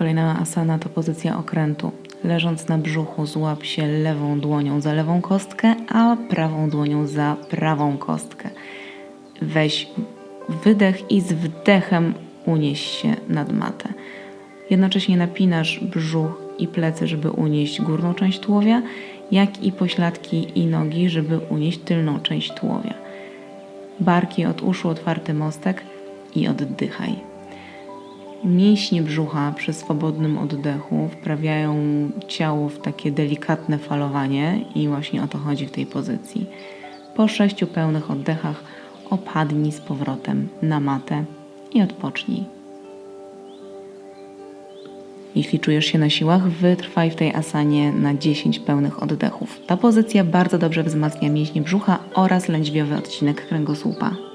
Kolejna asana to pozycja okrętu. Leżąc na brzuchu, złap się lewą dłonią za lewą kostkę, a prawą dłonią za prawą kostkę. Weź wydech i z wdechem unieś się nad matę. Jednocześnie napinasz brzuch i plecy, żeby unieść górną część tułowia, jak i pośladki i nogi, żeby unieść tylną część tułowia. Barki od uszu, otwarty mostek i oddychaj. Mięśnie brzucha przy swobodnym oddechu wprawiają ciało w takie delikatne falowanie i właśnie o to chodzi w tej pozycji. Po sześciu pełnych oddechach opadnij z powrotem na matę i odpocznij. Jeśli czujesz się na siłach, wytrwaj w tej asanie na 10 pełnych oddechów. Ta pozycja bardzo dobrze wzmacnia mięśnie brzucha oraz lędźwiowy odcinek kręgosłupa.